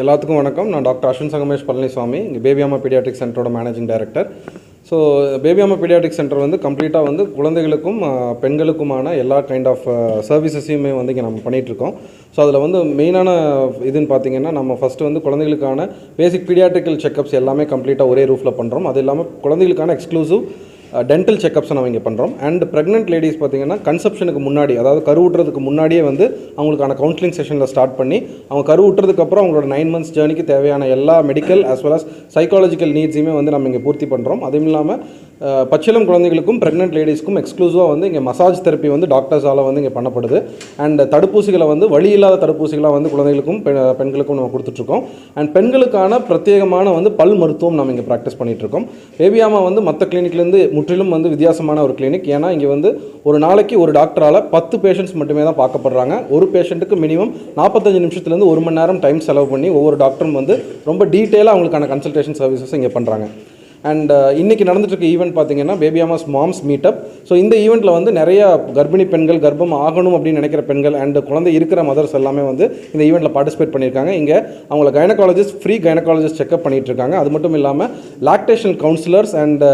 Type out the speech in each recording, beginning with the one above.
எல்லாத்துக்கும் வணக்கம். நான் டாக்டர் அஸ்வின் சங்கமேஷ் பழனிசாமி. இங்கே Babyama paediatric சென்டரோட managing director so Babyama paediatric centre வந்து கம்ப்ளீட்டாக வந்து குழந்தைகளுக்கும் பெண்களுக்குமான எல்லா கைண்ட் ஆஃப் சர்வீசஸையுமே வந்து இங்கே நம்ம பண்ணிகிட்ருக்கோம் ஸோ அதில் வந்து மெயினான இதுன்னு பார்த்தீங்கன்னா நம்ம ஃபஸ்ட்டு வந்து குழந்தைகளுக்கான பேசிக் பீடியாட்ரிக்கல் செக்கப்ஸ் எல்லாமே கம்ப்ளீட்டாக ஒரே ரூஃபில் பண்ணுறோம் அது இல்லாமல் குழந்தைகளுக்கான எக்ஸ்க்ளூசிவ் டென்டல் செக்கப்ஸை நம்ம இங்கே பண்ணுறோம் அண்ட் ப்ரெக்னென்ட் லேடிஸ் பார்த்தீங்கன்னா கன்செப்ஷனுக்கு முன்னாடி அதாவது கருவுட்டுறதுக்கு முன்னாடியே வந்து அவங்களுக்கான கவுன்சிலிங் செஷனில் ஸ்டார்ட் பண்ணி அவங்க கருவுட்டுறதுக்கப்புறம் அவங்களோட நைன் மந்த்ஸ் ஜேர்னிக்கு தேவையான எல்லா medical as well as psychological நீட்ஸையுமே வந்து நம்ம இங்கே பூர்த்தி பண்ணுறோம் அதுவும் இல்லாமல் அஹ், பச்சிளம் குழந்தைகளுக்கும் ப்ரெக்னென்ட் லேடிஸ்க்கும் எக்ஸ்க்ளூசிவாக வந்து இங்கே மசாஜ் தெரப்பி வந்து டாக்டர்ஸால் வந்து இங்கே பண்ணப்படுது. அண்ட் தடுப்பூசிகளை வந்து வழி இல்லாத தடுப்பூசிகளாக வந்து குழந்தைகளுக்கும் பெ- பெண்களுக்கும் நம்ம கொடுத்துட்ருக்கோம். அண்ட் பெண்களுக்கான பிரத்யேகமான வந்து பல் மருத்துவம் நம்ம இங்கே ப்ராக்டிஸ் பண்ணிகிட்ருக்கோம் பேபியாமா வந்து மற்ற கிளினிக்லேருந்து முற்றிலும் வந்து வித்தியாசமான ஒரு கிளினிக் ஏன்னா இங்கே வந்து ஒரு நாளைக்கு ஒரு டாக்டரால் பத்து பேஷண்ட்ஸ் மட்டுமே தான் பார்க்கப்படுறாங்க. ஒரு பேஷண்ட்டுக்கு மினிமம் நாற்பத்தஞ்சு நிமிஷத்துலேருந்து ஒரு மணி நேரம் டைம் செலவு பண்ணி ஒவ்வொரு டாக்டரும் வந்து ரொம்ப டீட்டெயிலாக அவங்களுக்கான கன்சல்டேஷன் சர்வீசஸ் இங்கே பண்ணுறாங்க அண்ட் uh, இன்றைக்கி நடந்துட்டுருக்க ஈவெண்ட் பார்த்தீங்கன்னா பேபியாமாஸ் மாம்ஸ் மீட்டப் ஸோ இந்த ஈவெண்ட்டில் வந்து நிறைய கர்ப்பிணி பெண்கள் கர்ப்பம் ஆகணும் அப்படின்னு நினைக்கிற பெண்கள் அண்ட் குழந்தை இருக்கிற மதர்ஸ் எல்லாமே வந்து இந்த ஈவெண்ட்டில் பார்ட்டிசிபேட் பண்ணியிருக்காங்க. இங்கே அவங்கள கைனகாலஜிஸ்ட் ஃப்ரீ கைனகாலஜிஸ்ட் செக்அப் பண்ணிகிட்டு இருக்காங்க அது மட்டும் இல்லாமல் lactation counsellors and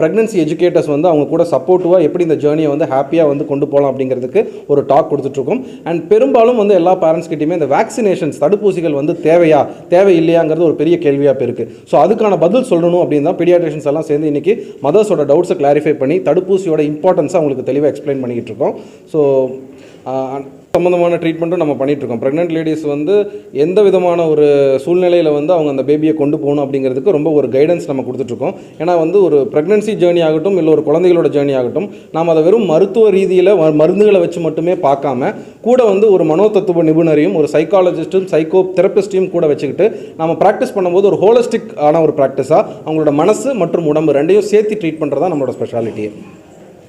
pregnancy educators வந்து அவங்க கூட சப்போர்ட்டிவாக எப்படி இந்த ஜேர்னியை வந்து ஹாப்பியாக வந்து கொண்டு போகலாம் அப்படிங்கிறதுக்கு ஒரு டாக் கொடுத்துட்ருக்கோம் அண்ட் பெரும்பாலும் வந்து எல்லா பேரண்ட்ஸ்கிட்டையுமே இந்த வேக்சினேஷன்ஸ் தடுப்பூசிகள் வந்து தேவையா தேவை இல்லையாங்கிறது ஒரு பெரிய கேள்வியாக இருக்குது ஸோ அதுக்கான பதில் சொல்லணும் அப்படின்னு தான் பீடியாட்ரிஷன்ஸ் எல்லாம் சேர்ந்து இன்றைக்கி மதர்ஸோட டவுட்ஸை கிளாரிஃபை பண்ணி தடுப்பூசியோட இம்பார்ட்டன்ஸை அவங்களுக்கு தெளிவாக எக்ஸ்பிளைன் பண்ணிக்கிட்டு இருக்கோம். ஸோ சம்மந்தமான ட்ரீட்மெண்ட்டும் நம்ம பண்ணிகிட்ருக்கோம் ப்ரெக்னென்ட் லேடிஸ் வந்து எந்த விதமான ஒரு சூழ்நிலையில் வந்து அவங்க அந்த பேபியை கொண்டு போகணும் அப்படிங்கிறதுக்கு ரொம்ப ஒரு கைடன்ஸ் நம்ம கொடுத்துட்ருக்கோம் ஏன்னா வந்து ஒரு ப்ரெக்னென்சி ஜேர்னி ஆகட்டும் இல்லை ஒரு குழந்தைகளோட ஜேர்னி ஆகட்டும் நாம் அதை வெறும் மருத்துவ ரீதியில் மருந்துகளை வச்சு மட்டுமே பார்க்காம கூட வந்து ஒரு மனோதத்துவ நிபுணரையும் ஒரு சைக்காலஜிஸ்ட்டும் சைக்கோ தெரப்பிஸ்டையும் கூட வச்சுக்கிட்டு நம்ம ப்ராக்டிஸ் பண்ணும்போது ஒரு ஹோலிஸ்டிக் ஆன ஒரு ப்ராக்டிஸாக அவங்களோட மனசு மற்றும் உடம்பு ரெண்டையும் சேர்த்து ட்ரீட் பண்ணுறது தான் நம்மளோட ஸ்பெஷாலிட்டியே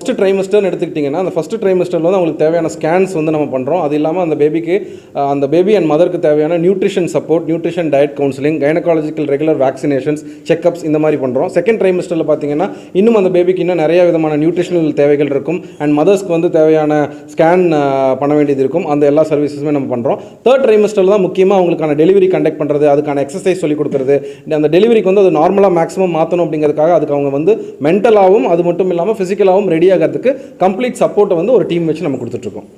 ஃபஸ்ட்டு ட்ரைமஸ்டர்னு எடுத்துக்கிட்டிங்கன்னா அந்த ஃபஸ்ட்டு ட்ரைமஸ்டரில் வந்து அவங்களுக்கு தேவையான ஸ்கேன்ஸ் வந்து நம்ம பண்ணுறோம் அது இல்லாமல் அந்த பேபிக்கு அந்த பேபி அண்ட் மதருக்கு தேவையான nutrition support nutrition diet counselling gynaecological regular vaccinations checkups இந்த மாதிரி பண்ணுறோம் செகண்ட் ட்ரைமஸ்டரில் பார்த்தீங்கன்னா இன்னும் அந்த பேபிக்கு இன்னும் நிறைய விதமான நியூட்ரிஷனல் தேவைகள் இருக்கும். அண்ட் மதர்ஸ்க்கு வந்து தேவையான ஸ்கேன் பண்ண வேண்டியது இருக்கும். அந்த எல்லா சர்வீசஸுமே நம்ம பண்ணுறோம் தேர்ட் ட்ரைமஸ்டரில் தான் முக்கியமாக அவங்களுக்கான டெலிவரி கண்டக்ட் பண்ணுறது அதுக்கான எக்ஸசைஸ் சொல்லி கொடுக்குறது. அந்த டெலிவரிக்கு வந்து அது நார்மலாக மேக்ஸிமம் மாற்றணும் அப்படிங்கிறதுக்காக அதுக்கு அவங்க வந்து மென்டலாகவும் அது மட்டும் இல்லாமல் ஃபிசிக்கலாகவும் ரெடியாக ஆகிறதுக்கு கம்ப்ளீட் சப்போர்ட்டை வந்து ஒரு டீம் வச்சு நம்ம கொடுத்துட்ருக்கோம்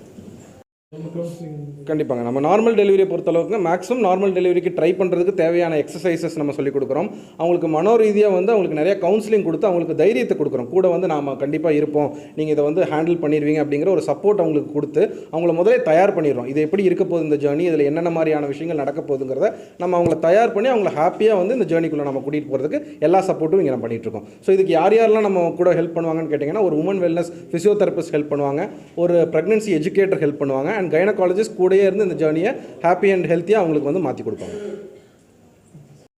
கண்டிப்பாங்க. நம்ம நார்மல் டெலிவரியை பொறுத்தளவுக்கு மேக்ஸிமம் நார்மல் டெலிவரிக்கு ட்ரை பண்ணுறதுக்கு தேவையான எக்ஸசைசஸ் நம்ம சொல்லிக் கொடுக்குறோம். அவங்களுக்கு மனோ ரீதியாக வந்து அவங்களுக்கு நிறைய கவுன்சிலிங் கொடுத்து அவங்களுக்கு தைரியத்தை கொடுக்குறோம். கூட வந்து நாம் கண்டிப்பாக இருப்போம். நீங்கள் இதை வந்து ஹேண்டில் பண்ணிடுவீங்க அப்படிங்கிற ஒரு சப்போர்ட் அவங்களுக்கு கொடுத்து அவங்கள முதலே தயார் பண்ணிடுறோம். இது எப்படி இருக்க போகுது இந்த ஜேர்னி இதில் என்னென்ன மாதிரியான விஷயங்கள் நடக்க போகுதுங்கிறத நம்ம அவங்கள தயார் பண்ணி அவங்கள ஹாப்பியாக வந்து இந்த ஜேர்னிக்குள்ளே நம்ம கூட்டிகிட்டு போகிறதுக்கு எல்லா சப்போர்ட்டும் இங்கே நம்ம பண்ணிட்டு இருக்கோம். ஸோ இதுக்கு யார் யாரெல்லாம் நம்ம கூட ஹெல்ப் பண்ணுவாங்கன்னு கேட்டிங்கன்னா ஒரு உமன் வெல்னஸ் ஃபிசியோதெரபிஸ்ட் ஹெல்ப் பண்ணுவாங்க. ஒரு ப்ரெக்னன்சி எஜுகேட்டர் ஹெல்ப் பண்ணுவாங்க. அண்ட் கைனகாலஜிஸ்ட் கூடயே இருந்து இந்த ஜேர்னியை ஹாப்பி அண்ட் ஹெல்த்தியாக அவங்களுக்கு வந்து மாற்றி கொடுப்பாங்க.